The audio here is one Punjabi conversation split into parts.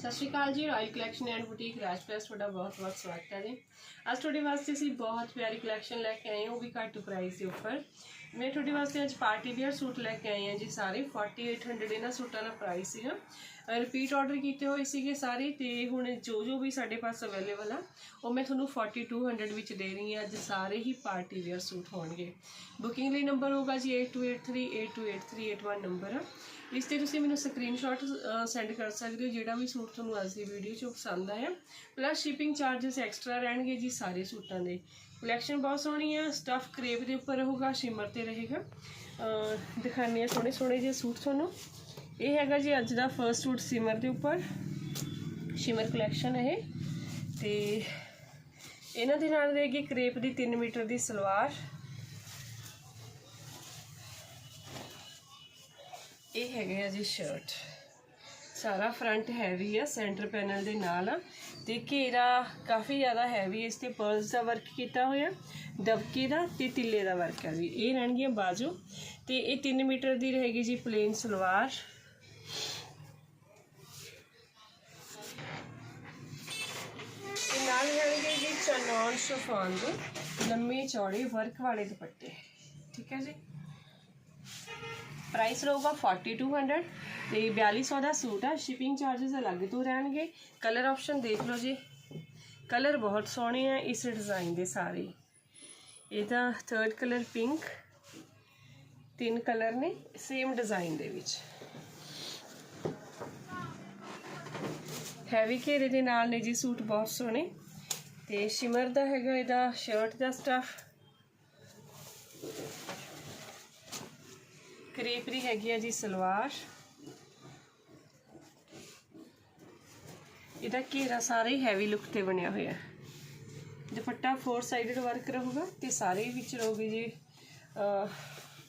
ਸਤਿ ਸ਼੍ਰੀ ਅਕਾਲ ਜੀ royal collection and boutique Raj plus ਤੁਹਾਡਾ ਬਹੁਤ ਬਹੁਤ ਸਵਾਗਤ ਹੈ ਜੀ। ਅੱਜ ਤੁਹਾਡੇ ਵਾਸਤੇ ਅਸੀਂ ਬਹੁਤ ਪਿਆਰੀ ਕਲੈਕਸ਼ਨ ਲੈ ਕੇ ਆਏ ਹਾਂ, ਉਹ ਵੀ ਘੱਟ ਪ੍ਰਾਈਸ ਦੇ ਉੱਪਰ। ਮੈਂ ਤੁਹਾਡੇ ਵਾਸਤੇ ਅੱਜ ਪਾਰਟੀ ਵੇਅਰ ਸੂਟ ਲੈ ਕੇ ਆਈ ਹਾਂ ਜੀ ਸਾਰੇ। 4800 ਇਹਨਾਂ ਸੂਟਾਂ ਦਾ ਪ੍ਰਾਈਸ ਸੀਗਾ। ਰਿਪੀਟ ਆਰਡਰ ਕੀਤੇ ਹੋਏ ਸੀਗੇ ਸਾਰੇ ਤੇ ਹੁਣ ਜੋ ਜੋ ਵੀ ਸਾਡੇ ਪਾਸ ਅਵੇਲੇਬਲ ਆ, ਉਹ ਮੈਂ ਤੁਹਾਨੂੰ 4200 ਵਿੱਚ ਦੇ ਰਹੀ ਹਾਂ। ਅੱਜ ਸਾਰੇ ਹੀ ਪਾਰਟੀ ਵੇਅਰ ਸੂਟ ਹੋਣਗੇ। ਬੁਕਿੰਗ ਲਈ ਨੰਬਰ ਹੋਗਾ ਜੀ 8283828381 ਨੰਬਰ ਆ ਇਸ ਤੇ ਤੁਸੀਂ ਮੈਨੂੰ ਸਕਰੀਨਸ਼ਾਟ ਸੈਂਡ ਕਰ ਸਕਦੇ ਹੋ ਜਿਹੜਾ ਵੀ ਸੂਟ ਤੁਹਾਨੂੰ ਅੱਜ ਦੀ ਵੀਡੀਓ 'ਚ ਪਸੰਦ ਆਇਆ। ਪਲੱਸ ਸ਼ਿਪਿੰਗ ਚਾਰजेस ਐਕਸਟਰਾ ਰਹਿਣਗੇ ਜੀ ਸਾਰੇ ਸੂਟਾਂ ਦੇ। ਕਲੈਕਸ਼ਨ ਬਹੁਤ ਸੋਹਣੀ ਆ। ਸਟਫ ਕਰੇਪ ਦੇ ਉੱਪਰ ਰਹੂਗਾ ਸ਼ਿਮਰ ਤੇ ਰਹੇਗਾ। ਦਿਖਾਣੇ ਆ ਸੋਹਣੇ ਸੋਹਣੇ ਜਿਹੇ ਸੂਟ ਤੁਹਾਨੂੰ। ਇਹ ਹੈਗਾ ਜੀ ਅੱਜ ਦਾ ਫਰਸਟ ਸੂਟ ਸਿਮਰ ਦੇ ਉੱਪਰ। ਸ਼ਿਮਰ ਕਲੈਕਸ਼ਨ ਇਹ। ਤੇ ਇਹਨਾਂ ਦੇ ਨਾਲ ਰਹੇਗੀ ਕਰੇਪ ਦੀ 3 ਮੀਟਰ ਦੀ ਸਲਵਾਰ। ਇਹ ਹੈਗੇ ਆ ਜੀ ਸ਼ਰਟ ਸਾਰਾ ਫਰੰਟ ਹੈਵੀ ਆ ਸੈਂਟਰ ਪੈਨਲ ਦੇ ਨਾਲ ਆ। ਤੇ ਘੇਰਾ ਕਾਫੀ ਜ਼ਿਆਦਾ ਹੈਵੀ ਇਸ ਤੇ ਪਰਲਸ ਦਾ ਵਰਕ ਕੀਤਾ ਹੋਇਆ ਦਬਕੇ ਦਾ ਤੇ ਤਿੱਲੇ ਦਾ ਵਰਕ ਹੈ ਜੀ ਇਹ ਰਹਿਣਗੀਆਂ ਬਾਜੂ। ਤੇ ਇਹ 3 ਮੀਟਰ ਦੀ ਰਹੇਗੀ ਜੀ ਪਲੇਨ ਸਲਵਾਰ। ਨਾਲ ਰਹਿਣਗੇ ਜੀ ਚਨੌਨ ਸ਼ਫਾਨ ਦੇ, ਲੰਮੇ ਚੌੜੇ ਵਰਕ ਵਾਲੇ ਦੁਪੱਟੇ। ਠੀਕ ਹੈ ਜੀ? ਪ੍ਰਾਈਸ ਰਹੂਗਾ 4200 ਤੇ 4200 ਦਾ ਸੂਟ ਆ ਸ਼ਿਪਿੰਗ ਚਾਰजेस ਅਲੱਗ ਤੋਂ ਰਹਿਣਗੇ। ਕਲਰ ਆਪਸ਼ਨ ਦੇਖ ਲਓ ਜੀ। ਕਲਰ ਬਹੁਤ ਸੋਹਣੇ ਆ ਇਸ ਡਿਜ਼ਾਈਨ ਦੇ ਸਾਰੇ। ਇਹਦਾ ਥਰਡ ਕਲਰ ਪਿੰਕ ਤਿੰਨ ਕਲਰ ਨੇ ਸੇਮ ਡਿਜ਼ਾਈਨ ਦੇ ਵਿੱਚ। ਹੈਵੀ ਘੇਰੇ ਦੇ ਨਾਲ ਨੇ ਜੀ ਸੂਟ ਬਹੁਤ ਸੋਹਣੇ। ਤੇ ਸ਼ਿਮਰ ਦਾ ਹੈਗਾ ਇਹਦਾ ਸ਼ਰਟ ਦਾ ਸਟਫ ਕਰੇਪਰੀ ਹੈਗੀ ਆ ਜੀ ਸਲਵਾਰ। ਇਹਦਾ ਘੇਰਾ ਸਾਰਾ ਹੀ ਹੈਵੀ ਲੁੱਕ ਤੇ ਬਣਿਆ ਹੋਇਆ। ਦੁਪੱਟਾ ਫੋਰ ਸਾਈਡਡ ਵਰਕ ਰਹੂਗਾ ਤੇ ਸਾਰੇ ਵਿੱਚ ਰਹੂਗੇ ਜੀ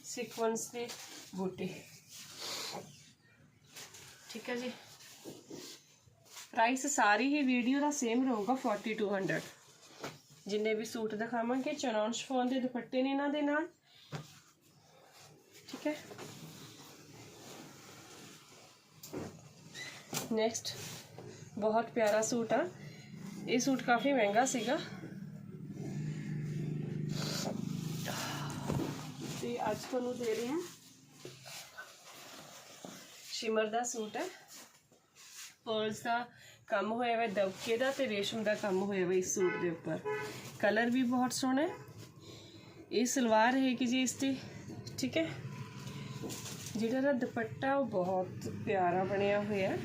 ਸੀਕੁਐਂਸ ਦੇ ਬੂਟੇ। ਠੀਕ ਹੈ ਜੀ। ਪ੍ਰਾਈਸ ਸਾਰੀ ਹੀ ਵੀਡੀਓ ਦਾ ਸੇਮ ਰਹੂਗਾ 4200 ਜਿੰਨੇ ਵੀ ਸੂਟ ਦਿਖਾਵਾਂਗੇ ਚਨੌਨ ਸ਼ਫੋਨ ਦੇ ਦੁਪੱਟੇ ਨੇ ਇਹਨਾਂ ਦੇ ਨਾਲ। ਠੀਕ ਹੈ ਨੈਕਸਟ ਬਹੁਤ ਪਿਆਰਾ ਸੂਟ ਆ ਇਹ ਸੂਟ ਕਾਫੀ ਮਹਿੰਗਾ ਸੀਗਾ ਤੇ ਅੱਜ ਤੁਹਾਨੂੰ ਦੇ ਰਹੇ ਹਾਂ ਸ਼ਿਮਰ ਦਾ ਸੂਟ ਹੈ ਪਰਲਸ ਦਾ ਕੰਮ ਹੋਇਆ ਹੋਇਆ ਦਬਕੇ ਦਾ ਤੇ ਰੇਸ਼ਮ ਦਾ ਕੰਮ ਹੋਇਆ ਹੋਇਆ ਇਸ ਸੂਟ ਦੇ ਉੱਪਰ ਕਲਰ ਵੀ ਬਹੁਤ ਸੋਹਣਾ ਹੈ ਇਹ ਸਲਵਾਰ ਹੈ ਕਿ ਜੀ ਇਸ ਤੇ ਠੀਕ ਹੈ ਜਿਹੜਾ ਦਾ ਦੁਪੱਟਾ, ਉਹ ਬਹੁਤ ਪਿਆਰਾ ਬਣਿਆ ਹੋਇਆ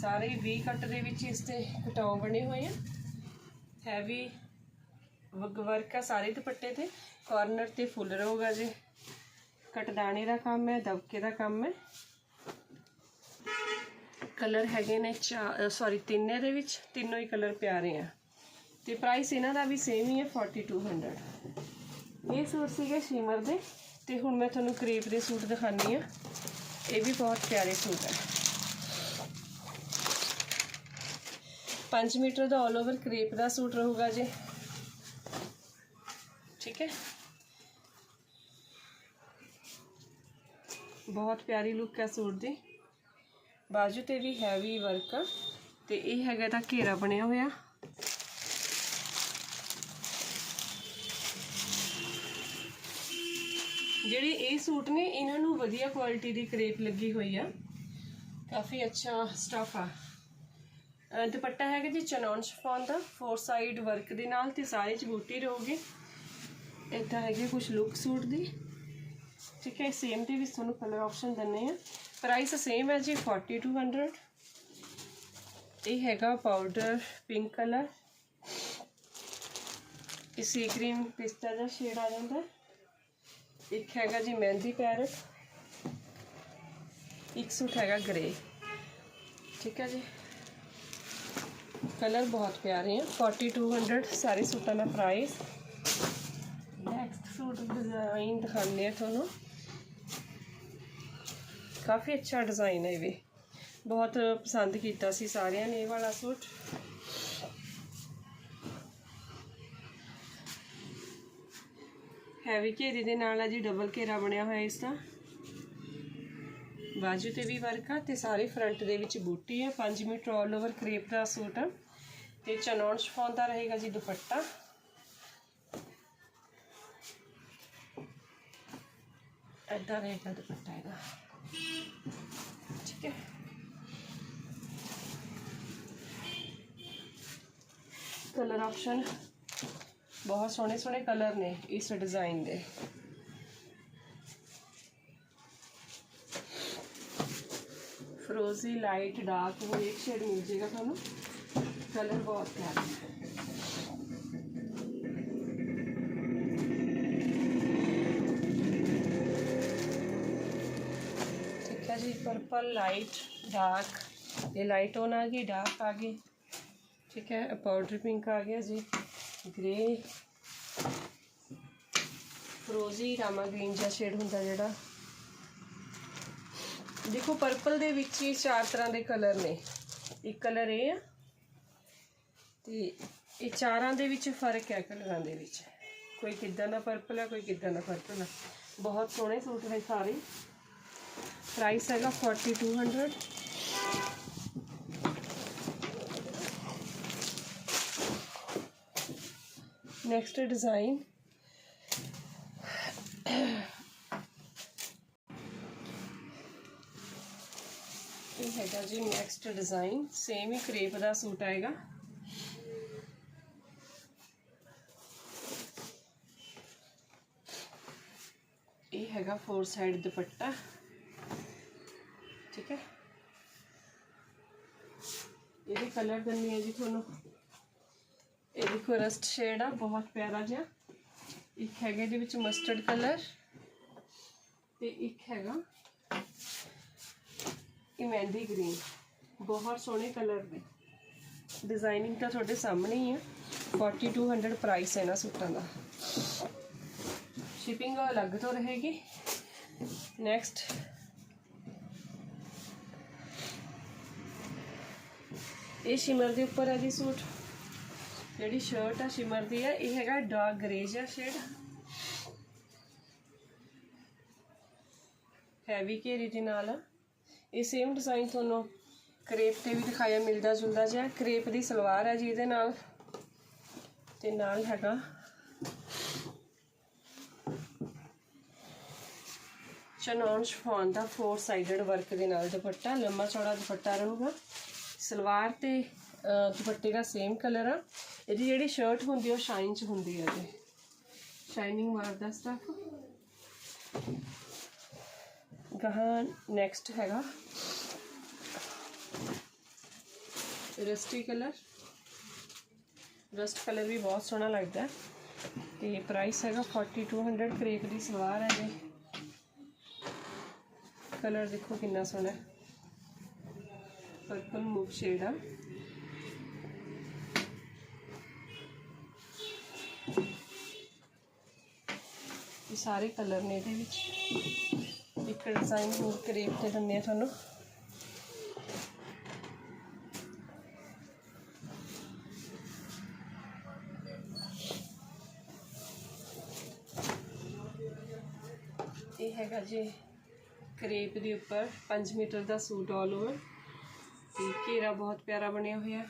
ਸਾਰੇ ਵੀ ਕੱਟ ਦੇ ਵਿੱਚ ਇਸ ਤੇ ਕਟਾਉ ਬਣੇ ਹੋਏ ਆ। ਹੈਵੀ ਵਰਕ ਆ ਸਾਰੇ ਦੁਪੱਟੇ ਤੇ। ਕਾਰਨਰ ਤੇ ਫੁੱਲ ਰਹੂਗਾ ਜੀ। ਕਟਦਾਣੇ ਦਾ ਕੰਮ ਹੈ, ਦਬਕੇ ਦਾ ਕੰਮ ਹੈ। ਕਲਰ ਹੈਗੇ ਨੇ ਚਾਰ ਸੌਰੀ ਤਿੰਨੇ ਦੇ ਵਿੱਚ ਤਿੰਨੋਂ ਹੀ ਕਲਰ ਪਿਆਰੇ ਆ। ਤੇ ਪ੍ਰਾਈਸ ਇਹਨਾਂ ਦਾ ਵੀ ਸੇਮ ਹੀ ਹੈ 4200 ਇਹ ਸੂਟ ਸੀਗੇ ਸ਼ਿਮਰ ਦੇ। ਤੇ ਹੁਣ ਮੈਂ ਤੁਹਾਨੂੰ ਕਰੀਪ ਦੇ ਸੂਟ ਦਿਖਾਨੀ ਆ ਇਹ ਵੀ ਬਹੁਤ ਪਿਆਰੇ ਸੂਟ ਹੈ 5 ਮੀਟਰ ਦਾ 올 ਓਵਰ ਕਰੀਪ ਦਾ ਸੂਟ ਰਹੂਗਾ ਜੀ। ਠੀਕ ਹੈ? ਬਹੁਤ ਪਿਆਰੀ ਲੁੱਕ ਹੈ ਸੂਟ ਦੀ। ਬਾਜੂ ਤੇ ਵੀ ਹੈਵੀ ਵਰਕ ਆ। ਤੇ ਇਹ ਹੈਗਾ ਤਾਂ ਘੇਰਾ ਬਣਿਆ ਹੋਇਆ। ਜਿਹੜੇ ਇਹ ਸੂਟ ਨੇ, ਇਹਨਾਂ ਨੂੰ ਵਧੀਆ ਕੁਆਲਿਟੀ ਦੀ ਕਰੇਪ ਲੱਗੀ ਹੋਈ ਆ। ਕਾਫੀ ਅੱਛਾ ਸਟਫ ਆ। ਦੁਪੱਟਾ ਹੈਗਾ ਜੀ ਚਨੌਨ ਸ਼ਫਾਨ ਦਾ ਫੋਰ ਸਾਈਡ ਵਰਕ ਦੇ ਨਾਲ ਤੇ ਸਾਰੇ ਚ ਬੂਟੀ ਰਹੋਗੇ। ਇਦਾਂ ਹੈਗੇ ਕੁਝ ਲੁੱਕ ਸੂਟ ਦੀ। ਠੀਕ ਹੈ ਸੇਮ ਤੇ ਵੀ ਤੁਹਾਨੂੰ ਕਲਰ ਆਪਸ਼ਨ ਦਿੰਨੇ ਆ। ਪ੍ਰਾਈਸ ਸੇਮ ਹੈ ਜੀ 4200 ਇਹ ਹੈਗਾ ਪਾਊਡਰ ਪਿੰਕ ਕਲਰ ਇਹ ਸੀ ਕਰੀਮ ਪਿਸਤਾ ਦਾ ਸ਼ੇਡ ਆ ਜਾਂਦਾ। ਇੱਕ ਹੈਗਾ ਜੀ ਮਹਿੰਦੀ ਪੈਰਟ ਇੱਕ ਸੂਟ ਹੈਗਾ ਗ੍ਰੇ ਠੀਕ ਹੈ ਜੀ? ਕਲਰ ਬਹੁਤ ਪਿਆਰੇ ਆ। 4200 ਸਾਰੇ ਸੂਟਾਂ ਦਾ ਪ੍ਰਾਈਸ ਨੈਕਸਟ ਸੂਟ ਡਿਜ਼ਾਈਨ ਦਿਖਾਉਂਦੇ ਆ ਤੁਹਾਨੂੰ। ਕਾਫੀ ਅੱਛਾ ਡਿਜ਼ਾਈਨ ਹੈ ਇਹ ਵੀ। ਬਹੁਤ ਪਸੰਦ ਕੀਤਾ ਸੀ ਸਾਰਿਆਂ ਨੇ ਇਹ ਵਾਲਾ ਸੂਟ। ਹੈਵੀ ਘੇਰੇ ਦੇ ਨਾਲ ਆ ਜੀ ਡਬਲ ਘੇਰਾ ਬਣਿਆ ਹੋਇਆ ਇਸ ਦਾ। ਬਾਜੂ ਤੇ ਵੀ ਵਰਕ ਆ ਤੇ ਸਾਰੇ ਫਰੰਟ ਦੇ ਵਿੱਚ ਬੂਟੀ ਆ। 5 ਮੀਟਰ ਆਲ ਓਵਰ ਕ੍ਰੇਪ ਦਾ ਸੂਟ ਆ। ਤੇ ਚਨੌਨ ਸ਼ਫੋਨ ਦਾ ਰਹੇਗਾ ਜੀ ਦੁਪੱਟਾ। ਐਦਾਂ ਰਹੇਗਾ ਦੁਪੱਟਾ ਇਹਦਾ। ਠੀਕ ਹੈ। ਕਲਰ ਆਪਸ਼ਨ ਬਹੁਤ ਸੋਹਣੇ ਸੋਹਣੇ ਕਲਰ ਨੇ ਇਸ ਡਿਜ਼ਾਈਨ ਦੇ ਫਰੋਜ਼ੀ ਲਾਈਟ ਡਾਰਕ ਉਹ ਇੱਕ ਸ਼ੇਡ ਮਿਲ ਜੇਗਾ ਤੁਹਾਨੂੰ ਕਲਰ ਬਹੁਤ ਪਿਆਰਾ ਹੈ ਠੀਕ ਹੈ ਜੀ ਪਰਪਲ ਲਾਈਟ ਡਾਰਕ ਇਹ ਲਾਈਟ ਔਨ ਆ ਗਈ ਡਾਰਕ ਆ ਗਈ ਠੀਕ ਹੈ ਪਾਊਡਰ ਪਿੰਕ ਆ ਗਿਆ ਜੀ ਗ੍ਰੇ। ਫਰੋਜ਼ੀ ਰਾਮਾ ਗ੍ਰੀਨ ਜਿਹਾ ਸ਼ੇਡ ਹੁੰਦਾ ਜਿਹੜਾ। ਦੇਖੋ ਪਰਪਲ ਦੇ ਵਿੱਚ ਹੀ ਚਾਰ ਤਰ੍ਹਾਂ ਦੇ ਕਲਰ ਨੇ। ਇੱਕ ਕਲਰ ਇਹ ਆ ਤੇ ਇਹ ਚਾਰਾਂ ਦੇ ਵਿੱਚ ਫ਼ਰਕ ਹੈ ਕਲਰਾਂ ਦੇ ਵਿੱਚ। ਕੋਈ ਕਿੱਦਾਂ ਦਾ ਪਰਪਲ ਹੈ ਕੋਈ ਕਿੱਦਾਂ ਦਾ ਪਰਪਲ ਹੈ ਬਹੁਤ ਸੋਹਣੇ ਸੂਟ ਨੇ ਸਾਰੇ। ਪ੍ਰਾਈਸ ਹੈਗਾ 4200 ਨੈਕਸਟ ਡਿਜ਼ਾਈਨ ਇਹ ਹੈਗਾ ਜੀ ਨੈਕਸਟ ਡਿਜ਼ਾਈਨ ਸੇਮ ਹੀ ਕ੍ਰੇਪ ਦਾ ਸੂਟ ਆਏਗਾ। ਇਹ ਹੈਗਾ ਫੋਰ ਸਾਈਡ ਦੁਪੱਟਾ। ਠੀਕ ਹੈ? ਇਹਦੇ ਕਲਰ ਦਿੰਨੀ ਆ ਜੀ ਤੁਹਾਨੂੰ। ਇਹ ਦੇਖੋ ਰਸਟ ਸ਼ੇਡ ਆ, ਬਹੁਤ ਪਿਆਰਾ ਜਿਹਾ। ਇੱਕ ਹੈਗਾ ਇਹਦੇ ਵਿੱਚ ਮਸਟਰਡ ਕਲਰ ਤੇ ਇੱਕ ਹੈਗਾ ਇਹ ਮਹਿੰਦੀ ਗ੍ਰੀਨ ਬਹੁਤ ਸੋਹਣੇ ਕਲਰ ਦੇ ਡਿਜ਼ਾਈਨਿੰਗ ਤਾਂ ਤੁਹਾਡੇ ਸਾਹਮਣੇ ਹੀ ਆ। 4200 ਪ੍ਰਾਈਸ ਹੈ ਨਾ ਸੂਟਾਂ ਦਾ। ਸ਼ਿਪਿੰਗ ਅਲੱਗ ਤੋਂ ਰਹੇਗੀ। ਨੈਕਸਟ ਇਹ ਸ਼ਿਮਰ ਦੇ ਉੱਪਰ ਹੈ ਜੀ ਸੂਟ। ਜਿਹੜੀ ਸ਼ਰਟ ਆ ਸ਼ਿਮਰ ਦੀ ਹੈ ਇਹ ਹੈਗਾ ਡਾਰਕ ਗ੍ਰੇ ਜਿਹਾ ਸ਼ੇਡ ਹੈਵੀ ਘੇਰੀ ਦੇ ਨਾਲ। ਇਹ ਸੇਮ ਡਿਜ਼ਾਈਨ ਤੁਹਾਨੂੰ ਕਰੇਪ ਤੇ ਵੀ ਦਿਖਾਇਆ, ਮਿਲਦਾ ਜੁਲਦਾ ਜਿਹਾ। ਕਰੇਪ ਦੀ ਸਲਵਾਰ ਹੈ ਜੀ ਇਹਦੇ ਨਾਲ। ਤੇ ਨਾਲ ਹੈਗਾ ਚਨੌਨ ਸ਼ਫੋਨ ਦਾ ਫੋਰ ਸਾਈਡਡ ਵਰਕ ਦੇ ਨਾਲ ਦੁਪੱਟਾ, ਲੰਮਾ ਚੌੜਾ ਦੁਪੱਟਾ ਰਹੂਗਾ। ਸਲਵਾਰ ਤੇ ਦੁਪੱਟੇ ਦਾ ਸੇਮ ਕਲਰ ਆ। ਇਹਦੀ ਜਿਹੜੀ ਸ਼ਰਟ ਹੁੰਦੀ ਉਹ ਸ਼ਾਈਨ ਚ ਹੁੰਦੀ ਹੈ ਜੀ ਸ਼ਾਈਨਿੰਗ ਮਾਰਦਾ ਸਟਫ ਗਾਹਾਂ ਨੈਕਸਟ ਹੈਗਾ। ਰਸਟੀ ਕਲਰ ਰਸਟ ਕਲਰ ਵੀ ਬਹੁਤ ਸੋਹਣਾ ਲੱਗਦਾ। ਹੈ ਤੇ ਪ੍ਰਾਈਸ ਹੈਗਾ 4200 ਕਰੇਪ ਦੀ ਸਲਵਾਰ ਹੈ ਜੀ ਕਲਰ ਦੇਖੋ ਕਿੰਨਾ ਸੋਹਣਾ। ਹੈ ਪਰਪਲ ਮੂਵ ਸ਼ੇਡ ਆ। ਇਹ ਸਾਰੇ ਕਲਰ ਨੇ ਇਹਦੇ ਵਿੱਚ। ਇੱਕ ਡਿਜ਼ਾਈਨ ਹੋਰ ਕਰੇਪ ਤੇ ਦਿੰਦੇ ਆ ਤੁਹਾਨੂੰ। ਇਹ ਹੈਗਾ ਜੀ ਕਰੇਪ ਦੇ ਉੱਪਰ 5 ਮੀਟਰ ਦਾ ਸੂਟ ਆਲ ਓਵਰ ਤੇ ਘੇਰਾ ਬਹੁਤ ਪਿਆਰਾ ਬਣਿਆ ਹੋਇਆ।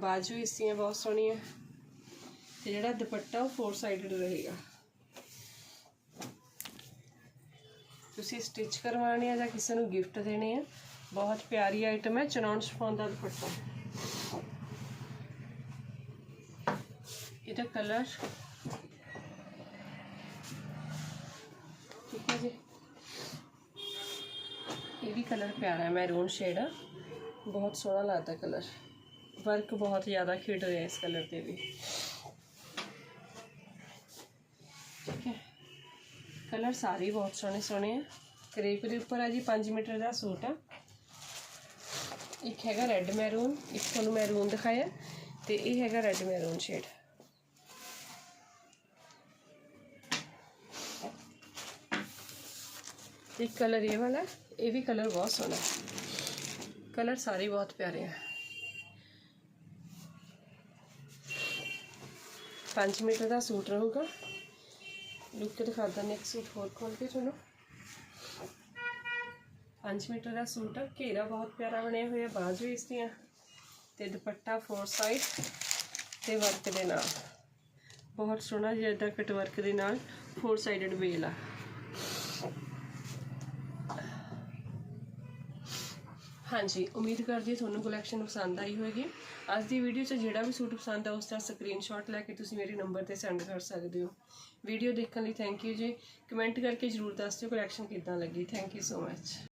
ਬਾਜੂ ਇਸੀਆਂ ਬਹੁਤ ਸੋਹਣੀਆਂ। ਤੇ ਜਿਹੜਾ ਦੁਪੱਟਾ ਉਹ ਫੋਰ ਸਾਈਡਡ ਰਹੇਗਾ। ਤੁਸੀਂ ਸਟਿਚ ਕਰਵਾਉਣੇ ਆ ਜਾਂ ਕਿਸੇ ਨੂੰ ਗਿਫਟ ਦੇਣੇ ਆ। ਬਹੁਤ ਪਿਆਰੀ ਆਈਟਮ ਹੈ ਚਨੌਨ ਸ਼ਫੋਨ ਦਾ ਦੁਪੱਟਾ। ਇਹਦਾ ਕਲਰ ਠੀਕ ਹੈ ਜੀ। ਇਹ ਵੀ ਕਲਰ ਪਿਆਰਾ ਹੈ ਮੈਰੂਨ ਸ਼ੇਡ ਆ। ਬਹੁਤ ਸੋਹਣਾ ਲੱਗਦਾ ਕਲਰ ਵਰਕ ਬਹੁਤ ਜ਼ਿਆਦਾ ਖਿੜ ਰਿਹਾ ਇਸ ਕਲਰ ਤੇ ਵੀ ਠੀਕ ਹੈ ਕਲਰ ਸਾਰੇ ਬਹੁਤ ਸੋਹਣੇ ਸੋਹਣੇ ਆ। ਕਰੇਪ ਦੇ ਉੱਪਰ ਆ ਜੀ 5 ਮੀਟਰ ਦਾ ਸੂਟ ਆ। ਇੱਕ ਹੈਗਾ ਰੈੱਡ ਮੈਰੂਨ, ਇੱਕ ਤੁਹਾਨੂੰ ਮੈਰੂਨ ਦਿਖਾਇਆ। ਤੇ ਇਹ ਹੈਗਾ ਰੈੱਡ ਮੈਰੂਨ ਸ਼ੇਡ। ਇੱਕ ਕਲਰ ਇਹ ਵਾਲਾ, ਇਹ ਵੀ ਕਲਰ ਬਹੁਤ ਸੋਹਣਾ। ਕਲਰ ਸਾਰੇ ਬਹੁਤ ਪਿਆਰੇ ਆ। 5 ਮੀਟਰ ਦਾ ਸੂਟ ਰਹੂਗਾ। ਲੁੱਕ ਕੇ ਦਿਖਾ ਦਿੰਦੇ, ਇੱਕ ਸੂਟ ਹੋਰ ਖੋਲ ਕੇ ਤੁਹਾਨੂੰ 5 ਮੀਟਰ ਦਾ ਸੂਟ ਆ, ਘੇਰਾ ਬਹੁਤ ਪਿਆਰਾ ਬਣਿਆ ਹੋਇਆ, ਬਾਜੂ ਇਸ ਦੀਆਂ। ਤੇ ਦੁਪੱਟਾ ਫੋਰ ਸਾਈਡ ਤੇ ਵਰਕ ਦੇ ਨਾਲ। ਬਹੁਤ ਸੋਹਣਾ ਜਿਹਾ ਇਦਾਂ ਕਟ ਵਰਕ ਦੇ ਨਾਲ ਫੋਰ ਸਾਈਡਡ ਵੇਲ ਆ। ਹਾਂਜੀ, ਉਮੀਦ ਕਰਦੀ ਹਾਂ ਤੁਹਾਨੂੰ ਕਲੈਕਸ਼ਨ ਪਸੰਦ ਆਈ ਹੋਵੇਗੀ। ਅੱਜ ਦੀ ਵੀਡੀਓ 'ਚ ਜਿਹੜਾ ਵੀ ਸੂਟ ਪਸੰਦ ਆ, ਉਸ ਦਾ ਸਕਰੀਨਸ਼ਾਟ ਲੈ ਕੇ ਤੁਸੀਂ ਮੇਰੇ ਨੰਬਰ ਤੇ ਸੈਂਡ ਕਰ ਸਕਦੇ ਹੋ। ਵੀਡੀਓ ਦੇਖਣ ਲਈ ਥੈਂਕ ਯੂ ਜੀ। ਕਮੈਂਟ ਕਰਕੇ ਜਰੂਰ ਦੱਸ ਦਿਓ ਕਲੈਕਸ਼ਨ ਕਿੱਦਾਂ ਲੱਗੀ। Thank you so much